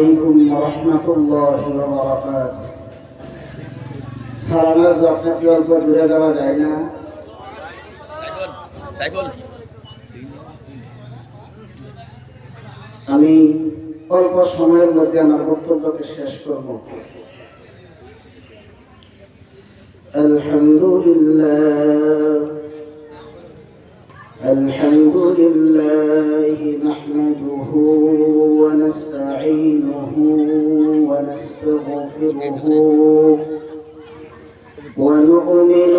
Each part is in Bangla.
عليكم ورحمة الله وبركاته সালামের জবটা কি অল্প দূরে দেওয়া যায় না সাইফুল সাইফুল আমি অল্প সময়ের মধ্যে আমার বক্তব্যকে শেষ করব الحمد لله الحمد لله نحمده ونستعينه ونستغفره ونؤمن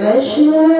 Залежно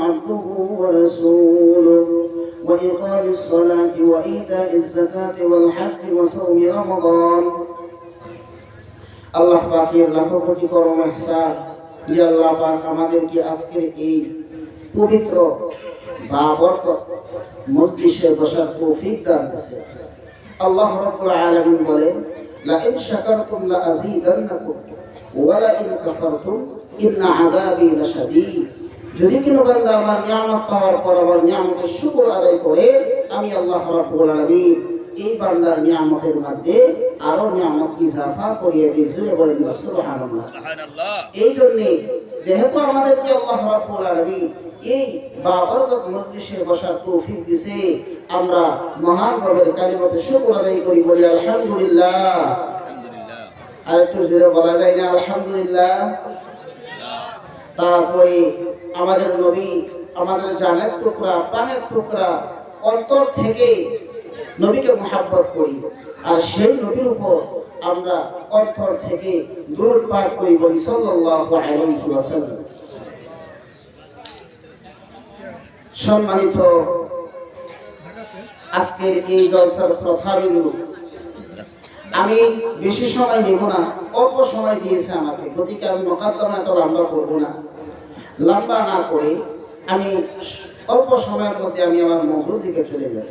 عبده ورسوله وإقام الصلاة وإيتاء الزكاة والحج وصوم رمضان আল্লাহ পাকের লাখো কোটি করম ইহসান যে আল্লাহ পাক আমাদেরকে আজকের এই পবিত্র বা বরকত মজলিসে বসার তৌফিক দান করেছে আল্লাহ রাব্বুল আলামিন বলেন লা ইন শাকারতুম লা আযীদান্নাকুম ওয়া লা ইন যদি কোনো বান্দা আমার নিয়ামত পাওয়ার পর আমার নিয়ামতের শুকর আদায় করে আমি আল্লাহ রাব্বুল আলামিন এই বান্দার নিয়ামতের মধ্যে আরও নিয়ামত ইজাফা করিয়ে দিয়েছিল বলেন সুবহানাল্লাহ। সুবহানাল্লাহ। এই জন্যে যেহেতু আমাদেরকে আল্লাহ রাব্বুল আলামিন এই বাবরকত মজলিসে বসার তৌফিক দিছে আমরা মহান রবের কালিমতে শুকর আদায় করি বলি আলহামদুলিল্লাহ। আলহামদুলিল্লাহ। আর একটু জোরে বলা যায় না আলহামদুলিল্লাহ। তারপরে আমাদের নবী, আমাদের জানের টুকরা, প্রাণের টুকরা, অন্তর থেকে নবীকে মহাব্বত করি। আর সেই নবীর উপর আমরা অন্তর থেকে দূর পার করি বলি সাল্লাল্লাহু সম্মানিত আজকের এই জলসার শ্রদ্ধাবিন্দু আমি বেশি সময় নেব না, অল্প সময় দিয়েছে আমাকে। গতিকে আমি মোকাদ্দমা এত লম্বা করব না। লম্বা না করে আমি অল্প সময়ের মধ্যে আমি আমার মজুর দিকে চলে যাব।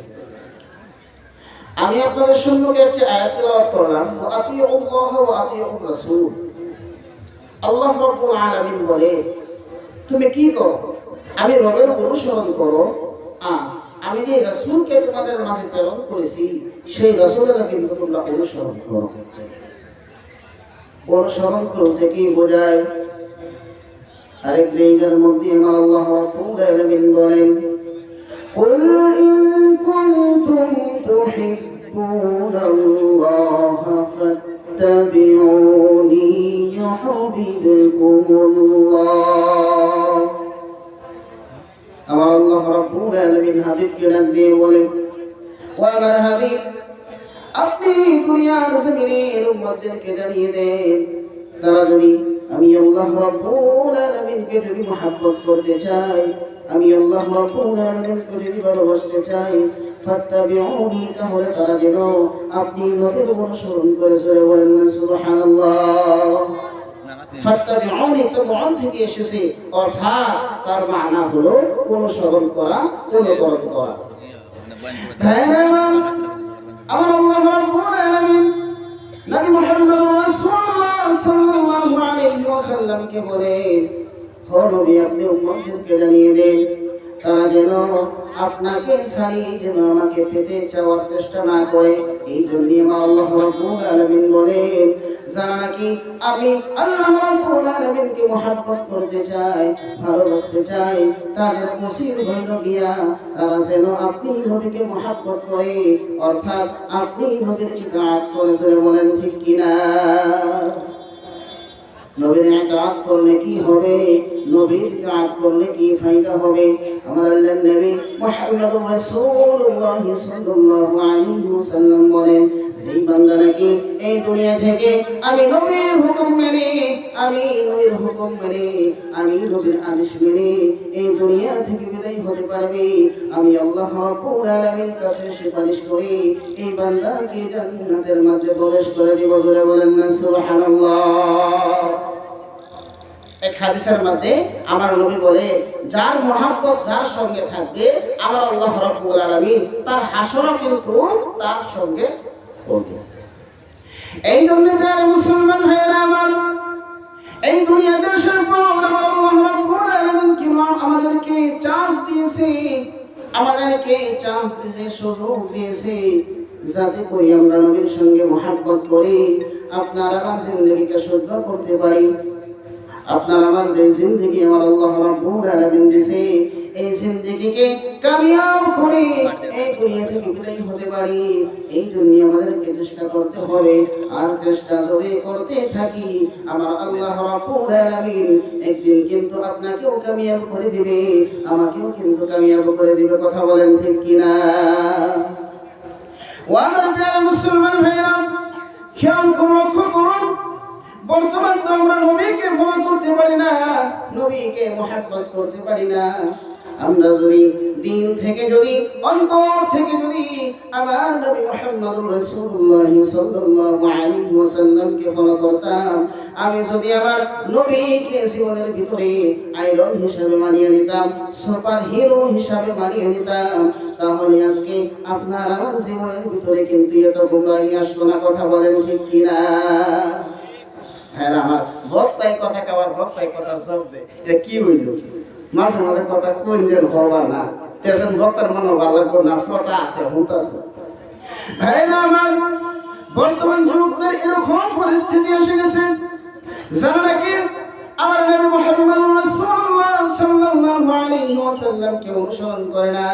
আমি আপনাদের সম্মুখে একটি আয়াত তেলাওয়াত করলাম আতিউল্লাহ ওয়া আতিউর রাসূল। আল্লাহ রাব্বুল আলামিন বলে, তুমি কি করো? আমি রবের অনুসরণ করো। আমি যে রাসূলকে তোমাদের মাঝে প্রেরণ করেছি, সেই রাসূলের কিন্তু তোমরা অনুসরণ করো। অনুসরণ করতে কি বোঝায়? আরেক জায়গার মধ্যে আমার আল্লাহ রাব্বুল আলামিন বলেন قل إن كنتم تحبون الله فاتبعوني يحببكم الله আমার আল্লাহ রাব্বুল আলামিন হাবিবকে ডাক দিয়ে বলেন ও আমার হাবিব আপনি দুনিয়ার জমিনের উম্মতদেরকে জানিয়ে দেন তারা যদি আমি আল্লাহ রাব্বুল আলামিনকে যদি মহব্বত করতে চাই, আমি আল্লাহ রাব্বুল যদি ভালোবাসতে চাই। তাহলে তারা যেন আপনি নবীর অনুসরণ করে চলে বলেন সুবহানাল্লাহ। অনুসরণ করা আল্লাহ বলেন নবী আপনি উম্মতদেরকে জানিয়ে দেন। তারা যেন আপনাকে ছাড়িয়ে যেন আমাকে পেতে চাওয়ার চেষ্টা না করে। এই জন্য আমার আল্লাহ রাব্বুল আলামিন বলেন, যারা নাকি আমি আল্লাহ রাব্বুল আলামিনকে মহব্বত করতে চাই, ভালোবাসতে চাই, তাদের নসিব হইল গিয়া তারা যেন আপনি নবীকে মহব্বত করে, অর্থাৎ আপনি নবীর ইতাআত করে বলেন ঠিক কিনা? নবীর ইতাআত করলে কি হবে? নবীর ইতাআত করলে কি ফায়দা হবে? আমার আল্লাহ নবী মুহাম্মদ রাসূলুল্লাহ সাল্লাল্লাহু আলাইহি ওয়াসাল্লাম বলেন সেই বান্দা নাকি এই দুনিয়া থেকে আমি নবীর হুকুম আমি নবীর হুকুম মেনে, আমি নবীর আদেশ মেনে এই দুনিয়া থেকে বিদায় হতে পারবে। আমি আল্লাহ আলামিনের কাছে সুপারিশ করি, এই বান্দাকে জান্নাতের মধ্যে প্রবেশ করে দিব বলে বলেন না, সুবহানাল্লাহ। এক হাদিসের মধ্যে আমার নবী বলে, যার মহাব্বত যার সঙ্গে থাকবে, আমার আল্লাহ রাব্বুল আলামিন তার হাসরও কিন্তু তার সঙ্গে করবে। এই জন্য মুসলমান ভাইয়েরা আমার এই দুনিয়াতে আসার পর আমার আল্লাহ আমাদেরকে চান্স দিয়েছে? আমাদেরকে চান্স দিয়েছে, সুযোগ দিয়েছে, যাতে করে আমরা নবীর সঙ্গে মহাব্বত করি, আপনার আমার জিন্দগিকে শুদ্ধ করতে পারি। আপনার আমার যে জিন্দগি আমার আল্লাহ রাব্বুল আলামিন দিয়েছে এই জিন্দগিকে কামিয়াব করে এই দুনিয়া থেকে বিদায় হতে পারি। এই জন্য আমাদেরকে চেষ্টা করতে হবে। আর চেষ্টা যদি করতে থাকি আমার আল্লাহ রাব্বুল আলামিন একদিন কিন্তু আপনাকেও কামিয়াব করে দিবে আমাকেও কিন্তু কামিয়াব করে দিবে। কথা বলেন ঠিক কিনা? ও আমার প্রিয় মুসলমান ভাইরা খেয়াল করুন লক্ষ্য করুন বর্তমান তো আমরা নবীকে ফলো করতে পারি না নবীকে মহাব্বত করতে পারি না। আমরা যদি দিন থেকে যদি, অন্তর থেকে যদি আমার নবী মুহাম্মদুর রাসূলুল্লাহ সাল্লাল্লাহু আলাইহি ওয়াসাল্লামকে ফলো করতাম, আমি যদি আমার নবীকে জীবনের ভিতরে আইডল হিসাবে মানিয়ে নিতাম সুপার হিরো হিসাবে মানিয়ে নিতাম, তাহলে আজকে আপনার আমার জীবনের ভিতরে কিন্তু এত গুমরাহি আসতো না, কথা বলেন ঠিক কিনা? হ্যাঁ আমার ভক্তাই কথা কাবার ভক্তাই কথার শব্দে, এটা কি হইল? মাঝে মাঝে কথা কোন যেন হবার না। তেসেন ভক্তার মনে ভালো না, ছটা আছে, হুট আছে। ভাই, না আমার বর্তমান যুবকদের এরকম পরিস্থিতি এসে গেছে, যারা নাকি আমার নবী মুহাম্মদ রাসূলুল্লাহ সাল্লাল্লাহু আলাইহি ওয়াসাল্লামকে অনুসরণ করে না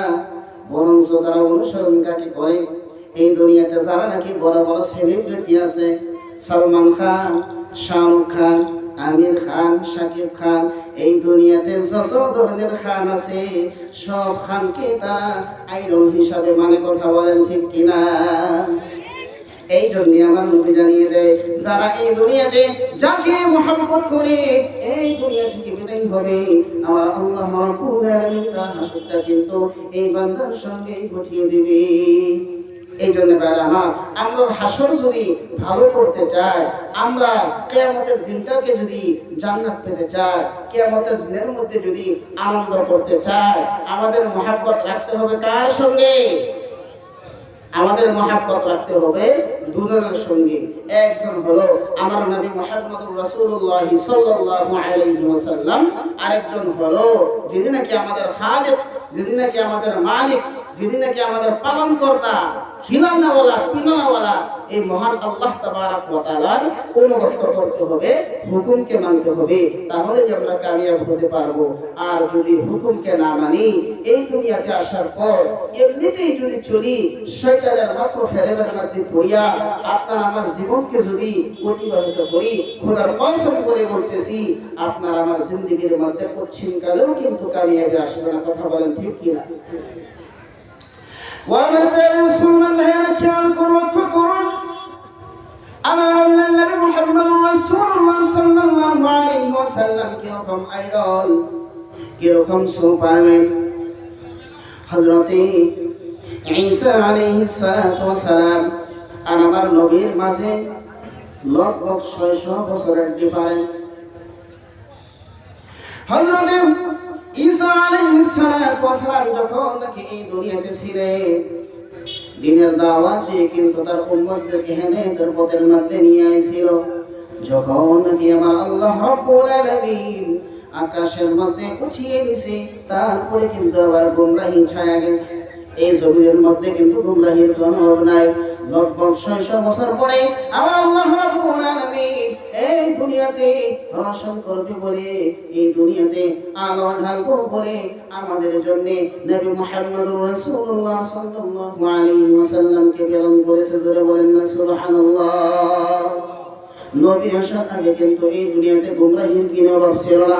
বরং তারা অনুসরণ কাকে করে? এই দুনিয়াতে যারা নাকি বড় বড় সেলিব্রিটি আছে, সালমান খান, শাহরুখ খান, আমির খান, শাকিব খান এই দুনিয়াতে যত ধরনের খান আছে, সব খানকে তারা আইডল হিসাবে মানে কথা বলেন ঠিক কিনা? এই জন্য আমার নবী জানিয়ে দেয়, যারা এই দুনিয়াতে যাকে মহাব্বত করে, এই দুনিয়া থেকে বিদায় হবে। আমার আল্লাহ তার হাসরটা কিন্তু এই বান্দার সঙ্গে ঘটিয়ে দিবে। এই জন্য আমার, আমরা হাসর যদি ভালো করতে চাই, আমরা কেয়ামতের দিনটাকে যদি জান্নাত পেতে চাই, কেয়ামতের দিনের মধ্যে যদি আনন্দ করতে চাই, আমাদের মহাব্বত রাখতে হবে কার সঙ্গে? আমাদের মহাব্বত রাখতে হবে দুজনের সঙ্গে। একজন হলো আমার নবী মুহাম্মদুর রাসূলুল্লাহ সাল্লাল্লাহু আলাইহি ওয়াসাল্লাম, আরেকজন হলো যিনি নাকি আমাদের খালিক, যিনি নাকি আমাদের মালিক, যিনি নাকি আমাদের পালনকর্তা, খিলানাওয়ালা পিলানাওয়ালা এই মহান আল্লাহ তাবারাক ওয়া তাআলার অনুগত করতে হবে, হুকুমকে মানতে হবে। তাহলেই আমরা কামিয়াব হতে পারব। আর যদি হুকুমকে না মানি এই দুনিয়াতে আসার পর এমনিতেই যদি চলি, শয়তানের মাত্র ফেরেবের মধ্যে পড়িয়া, আপনার আমার জীবনকে যদি অতিবাহিত করি, খোদার কসম করে বলতেছি, আপনার আমার জিন্দগির মধ্যে পশ্চিম কালেও কিন্তু কামিয়াবে আসবে না। কথা বলেন ঠিক কিনা? ও আমার প্রিয় সুমন ভাইয়েরা, খেয়াল করুন লক্ষ্য করুন আমার আল্লাহ নবী মুহাম্মদ রাসূলুল্লাহ সাল্লাল্লাহু আলাইহি ওয়াসাল্লাম কীরকম আইডল, কীরকম সুপারম্যান হযরতে ঈসা আলাইহিস সালাতু ওয়াসালাম আর আমার নবীর মাঝে লগভগ 600 বছরের ডিফারেন্স হযরতে ঈসা আলাইহিস সালাতু যখন নাকি এই দুনিয়াতে ছিলেন, দিনের দাওয়াত দিয়ে কিন্তু তার উম্মতদেরকে হেদায়েতের পথের মধ্যে নিয়ে আইছিল। যখন নাকি আমার আল্লাহ রাব্বুল আলামিন আকাশের মধ্যে উঠিয়ে নিছে, তারপরে কিন্তু আবার গুমরাহি ছায়া গেছে। এই জমিনের মধ্যে কিন্তু গুমরাহির কোনো নাই। লগভগ ছয়শো বছর পরে আমার আল্লাহ রাব্বুল আলামিন এই দুনিয়াতে রোশন করবে বলে, এই দুনিয়াতে আলো ঢালবো বলে আমাদের জন্য নবী মুহাম্মদুর রাসূলুল্লাহ সাল্লাল্লাহু আলাইহি ওয়াসাল্লামকে প্রেরণ করেছে। জোরে বলেন না, সুবহানাল্লাহ। নবী আসার আগে কিন্তু এই দুনিয়াতে গুমরাহির কিনে অভাব ছিল না।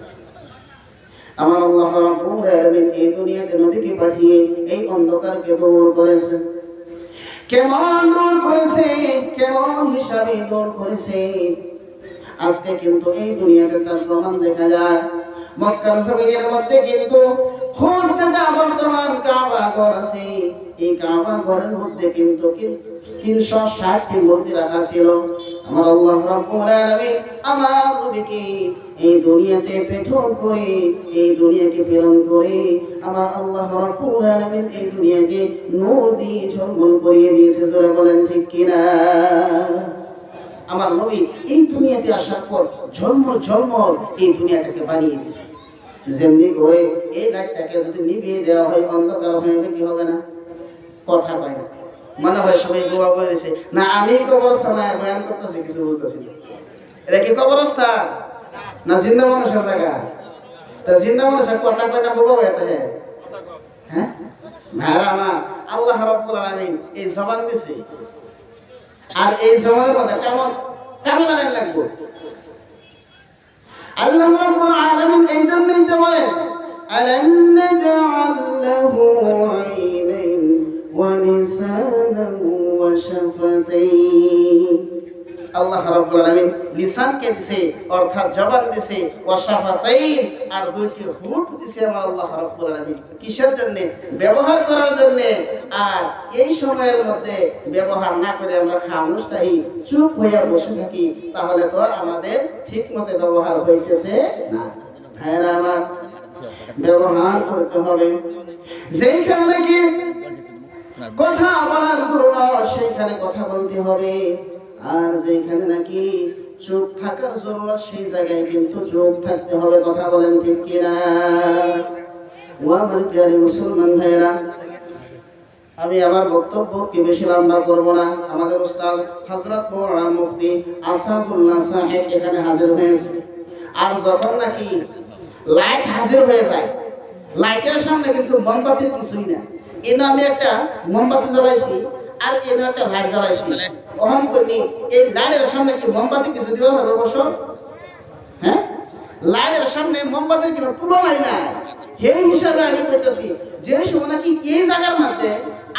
আমার আল্লাহ রাব্বুল আলামিন এই দুনিয়াতে নবীকে পাঠিয়ে এই অন্ধকারকে দূর করেছে। কেমন দূর করেছে? কেমন হিসাবে দূর করেছে? আজকে কিন্তু এই দুনিয়াতে তার প্রমাণ দেখা যায়। মক্কার জমিনের মধ্যে কিন্তু খুব জায়গা বর্তমান কাবা ঘর আছে। এই কাবা ঘরের মধ্যে কিন্তু তিনশো ষাটটি মূর্তি রাখা ছিল। আমার আল্লাহ রাব্বুল আলামিন আমার নবীকে এই দুনিয়াতে পেঠন করে, এই দুনিয়াকে প্রেরণ করে, আমার আল্লাহ রাব্বুল আলামিন এই দুনিয়াকে নূর দিয়ে ঝলমল করিয়ে দিয়েছে। জোরে বলেন, ঠিক কিনা? আমার নবী এই দুনিয়াতে আসার পর ঝলমল ঝলমল এই দুনিয়াটাকে বানিয়ে দিয়েছে। যেমনি করে এই লাইটটাকে যদি নিভিয়ে দেওয়া হয়, অন্ধকার হয়ে কি হবে না? কথা কয় না। মনে হয় সবাই গোয়া বলেছে না, আমি কবরস্থানায় বয়ান করতেছি, কিছু বলতেছি এটা কি কবরস্থান না, জিন্দা মানুষের জায়গা? তা জিন্দা মানুষের কথা কয় না বোবা হয়ে হ্যাঁ? ভাইরা আমার, আল্লাহ রাব্বুল এই জবান দিছে। আর এই জবানের মধ্যে কেমন কেমন লাগবে? আল্লাহ রাব্বুল আলামিন এই জন্যই তো বলেন ওয়া শাফাতাইন আল্লাহ রাব্বুল আলামিন লিসানকে দিছে, অর্থাৎ জবান দিছে ওয়া শাফাতাইন আর দুইটি হুট দিছে আমার আল্লাহ রাব্বুল আলামিন। কিসের জন্য? ব্যবহার করার জন্য। আর এই সময়ের মধ্যে ব্যবহার না করে আমরা খামোশ থাকি চুপ হইয়া বসে থাকি, তাহলে তো আমাদের ঠিক মতো ব্যবহার হইতেছে না। ভাইরা আমার, ব্যবহার করতে হবে। যেইখানে নাকি কথা বলার জরুরত সেইখানে কথা বলতে হবে। আর যেখানে নাকি চুপ থাকার জরুরত সেই জায়গায় কিন্তু চুপ থাকতে হবে, কথা বলেন ঠিক কিনা? ও আমার প্রিয় মুসলমান ভাইরা আমি আমার বক্তব্য কি বেশি লম্বা করব না? আমাদের উস্তাদ হযরত মৌলানা মুফতি আসাদুল্লাহ সাহেব এখানে হাজির হয়েছে। আর যখন নাকি লাইট হাজির হয়ে যায়, লাইটের সামনে কিছু মোমবাতির কিছুই না। এনে আমি একটা মোমবাতি জ্বালাইছি আর এনে একটা লাইট জ্বালাইছি। অহম করি এই লাইটের সামনে কি মোমবাতি কিছু দিতে হবে অবশ্য হ্যাঁ? লাইটের সামনে মোমবাতির কোনো তুলনাই নাই। সেই হিসাবে আমি কইতেছি যে সময় নাকি এই জায়গার মধ্যে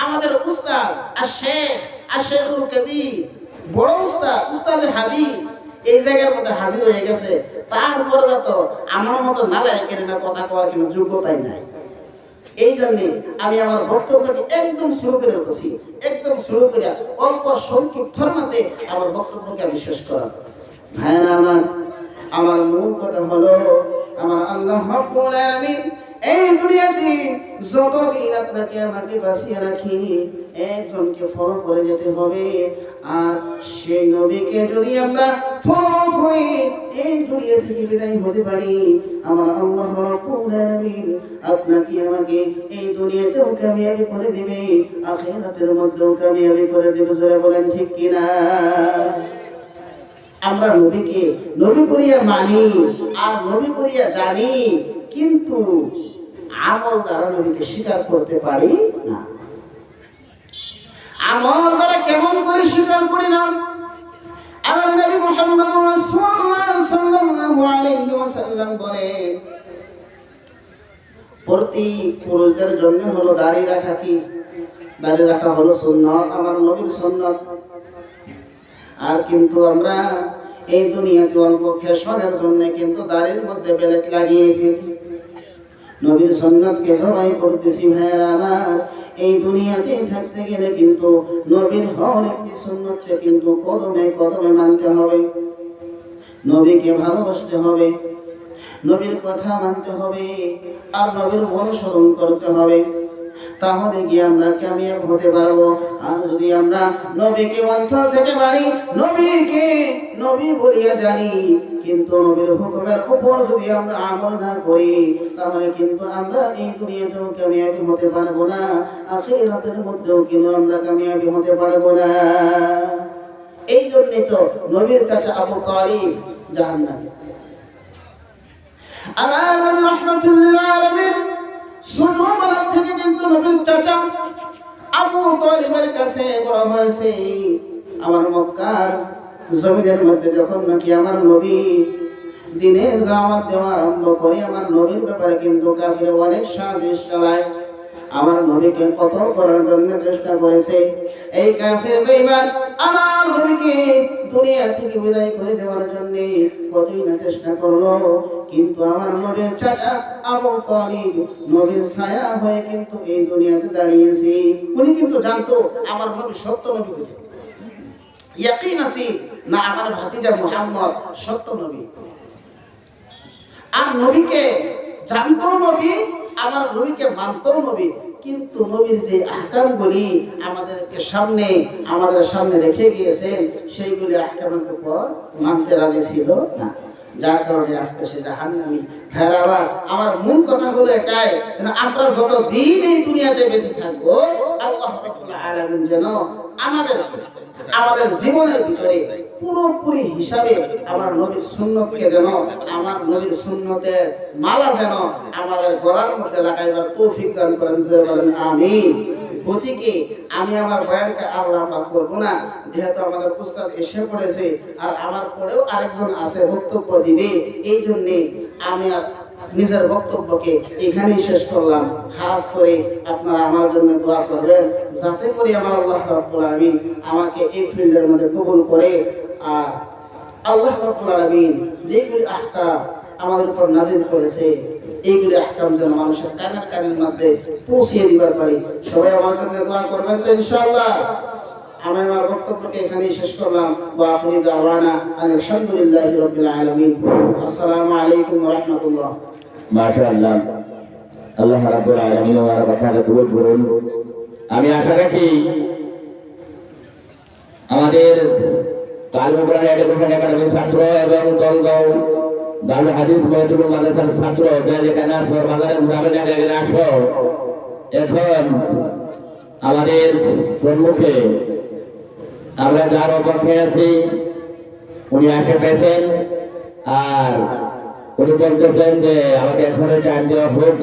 আমাদের উস্তাদ আর শেখ আর শেখুল কবির বড় উস্তাদ উস্তাদের হাদিস এই জায়গার মধ্যে হাজির হয়ে গেছে। তারপরে তো আমার মতো নালায় কেন কথা কওয়ার কোনো যোগ্যতাই নাই। এই জন্যে আমি আমার বক্তব্যকে একদম শুরু করে বসি একদম শুরু করে অল্প সংক্ষিপ্তর মধ্যে আমার বক্তব্যকে আমি শেষ করার ভাইরা আমার আমার মূল কথা হলো, আমার আল্লাহ আলামিন এই দুনিয়াতে যতদিন আপনাকে আমাকে বাঁচিয়ে রাখি, একজনকে ফলো করে যেতে হবে। আর সেই নবীকে যদি আমরা ফলো করি, এই দুনিয়া থেকে বিদায় হতে পারি। আমার আল্লাহ রাব্বুল আপনাকে আমাকে এই দুনিয়াতেও কামিয়াবি করে দিবে? আখিরাতের মধ্যেও কামিয়াবি করে দিবে, জোরে বলেন ঠিক কিনা? আমরা নবীকে, নবী করিয়া মানি আর নবী করিয়া জানি, কিন্তু আমল দ্বারা নবীকে স্বীকার করতে পারি না। আমল দ্বারা কেমন করে স্বীকার করি না? আমার নবী মুহাম্মদ রাসূলুল্লাহ সাল্লাল্লাহু আলাইহি ওয়াসাল্লাম বলেন প্রতি পুরুষদের জন্য হলো দাড়ি রাখা কি? দাড়ি রাখা হলো সুন্নত, আমার নবীর সুন্নত। আর কিন্তু আমরা এই দুনিয়াতে অল্প ফ্যাশনের জন্য কিন্তু দাড়ির মধ্যে বেলেট লাগিয়ে ফেলি। নবীর সন্ন্যতকে সবাই করতেছি ভাইয়েরা, আমার এই দুনিয়াতে থাকতে গেলে কিন্তু নবীর হর একটি সন্ন্যতকে কিন্তু কদমে কদমে মানতে হবে। নবীকে ভালোবাসতে হবে। নবীর কথা মানতে হবে আর নবীর অনুসরণ করতে হবে। তাহলে কি আমরা কামিয়াব হতে পারব? আর যদি আমরা নবীকে অন্তর থেকে মানি, নবীকে নবী বলিয়া জানি, কিন্তু নবীর হুকুমের উপর যদি আমরা আমল না করি, তাহলে কিন্তু আমরা এই দুনিয়াতেও কামিয়াবি হতে পারব না। আখিরাতের মধ্যেও কিন্তু আমরা কামিয়াবি হতে পারব না। এই জন্যই তো নবীর কাছে আবু তালিব জাহান্নামী। আমার নবী রহমতুল্লাহ আলামিন ছোটবেলা থেকে কিন্তু নবীর চাচা আবু তালিবের কাছে বড় হয়েছে, আমার মক্কার জমিনের মধ্যে যখন নাকি আমার নবী দিনের দাওয়াত দেওয়া আরম্ভ করে, আমার নবীর ব্যাপারে কিন্তু কাফিরা অনেক সাজিশ চালায় আমার নবীকে কতল করার জন্য চেষ্টা করেছে। এই কাফের বেঈমান আমার নবীকে দুনিয়া থেকে বিদায় করে দেওয়ার জন্য কতই না চেষ্টা করল। কিন্তু আমার নবীর চাচা আবু তালিব নবীর ছায়া হয়ে কিন্তু এই দুনিয়াতে দাঁড়িয়েছে। উনি কিন্তু জানতো আমার নবী সত্য নবী বলে। ইয়াকিন আছে না আমার ভাতিজা মুহাম্মদ সত্য নবী। আর নবীকে জানতো নবী আমার নবীকে মানতো নবী, কিন্তু নবীর যে আহকামগুলি আমাদেরকে সামনে, আমাদের সামনে রেখে গিয়েছেন, সেইগুলি আহকামের উপর মানতে রাজি ছিল না। যার কারণে আজকে সে জাহান্নামি হ্যাঁ আবার আমার মূল কথা হলো এটাই আমরা যত দিন এই দুনিয়াতে বেঁচে থাকব, আল্লাহ আলামিন যেন আমাদের আমাদের জীবনের ভিতরে পুরোপুরি হিসাবে আমার নবীর সুন্নতকে যেন, আমার নবীর সুন্নতের মালা যেন আমাদের গলার মধ্যে লাগাইবার তৌফিক দান করেন বলেন, আমিন। গতিকে আমি আমার বয়ানকে আর লম্বা করব না, যেহেতু আমাদের পুস্তক এসে পড়েছে, আর আমার পরেও আরেকজন আছে বক্তব্য দিবে, এই জন্যে আমি আর নিজের বক্তব্যকে এখানেই শেষ করলাম। খাস করে আপনারা আমার জন্য দোয়া করবেন, যাতে করে আমার আল্লাহ রাব্বুল আলামিন আমাকে এই ফিল্ডের মধ্যে কবুল করে আর আল্লাহ রাব্বুল যেগুলি আহকাম আমাদের উপর নাজিল করেছে, এইগুলি আহকাম যেন মানুষের কানের কানের মধ্যে পৌঁছিয়ে দিবার পারি। সবাই আমার জন্য করবেন তো ইনশাআল্লাহ। আমি আমার বক্তব্যকে এখানেই শেষ করলাম। ওয়া আখিরি দাওয়ানা আলহামদুলিল্লাহি রাব্বিল আসসালামু আলাইকুম মাশাআল্লাহ। আল্লাহ রাব্বুল আলামিন আমি আশা রাখি আমাদের কালমুকরান এডুকেশন ছাত্র এবং দলগাঁও দারুল হাদিস মাদ্রাসার ছাত্র যেখানে আসো বাজারে ঘুরাবেন এখানে আসো এখন আমাদের সম্মুখে আমরা যার অপেক্ষায় আছি, উনি আসে পেয়েছেন। আর উনি বলতেছেন যে আমাকে এখনই টাইম দেওয়া হোক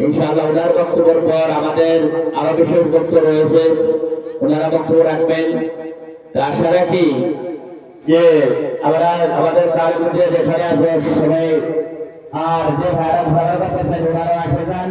ইনশাআল্লাহ ওনার বক্তব্যের পর আমাদের আরও বিশেষ বক্তব্য রয়েছে ওনারা বক্তব্য রাখবেন আশা রাখি যে আমরা আমাদের কাজ যেখানে আছে সেখানে আর যে ভাইরাস ভালো করতেছেন ওনারা আসে যান